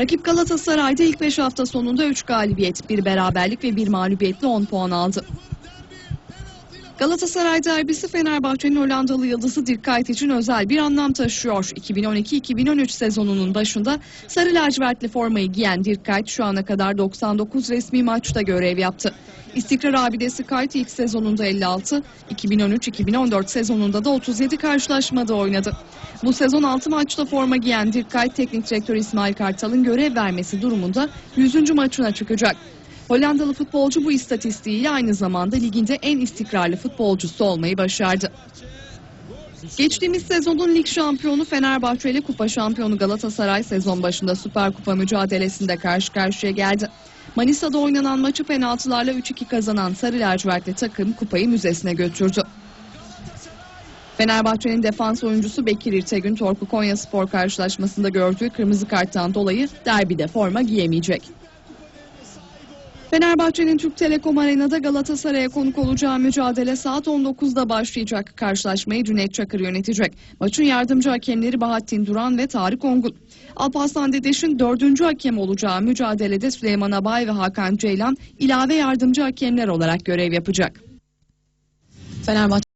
Rakip Galatasaray'da ilk 5 hafta sonunda 3 galibiyet, bir beraberlik ve bir mağlubiyetle 10 puan aldı. Galatasaray derbisi Fenerbahçe'nin Hollandalı yıldızı Dirk Kuyt için özel bir anlam taşıyor. 2012-2013 sezonunun başında sarı lacivertli formayı giyen Dirk Kuyt şu ana kadar 99 resmi maçta görev yaptı. İstikrar abidesi Kuyt ilk sezonunda 56, 2013-2014 sezonunda da 37 karşılaşmada oynadı. Bu sezon 6 maçta forma giyen Dirk Kuyt teknik direktör İsmail Kartal'ın görev vermesi durumunda 100. maçına çıkacak. Hollandalı futbolcu bu istatistiğiyle aynı zamanda liginde en istikrarlı futbolcusu olmayı başardı. Geçtiğimiz sezonun lig şampiyonu Fenerbahçe ile kupa şampiyonu Galatasaray sezon başında Süper Kupa mücadelesinde karşı karşıya geldi. Manisa'da oynanan maçı penaltılarla 3-2 kazanan Sarı Lacivertli takım kupayı müzesine götürdü. Fenerbahçe'nin defans oyuncusu Bekir İrtegün Torku Konya Spor karşılaşmasında gördüğü kırmızı karttan dolayı derbide forma giyemeyecek. Fenerbahçe'nin Türk Telekom Arena'da Galatasaray'a konuk olacağı mücadele saat 19'da başlayacak. Karşılaşmayı Cüneyt Çakır yönetecek. Maçın yardımcı hakemleri Bahattin Duran ve Tarık Ongul. Alparslan Dedeş'in dördüncü hakem olacağı mücadelede Süleyman Abay ve Hakan Ceylan ilave yardımcı hakemler olarak görev yapacak. Fenerbahçe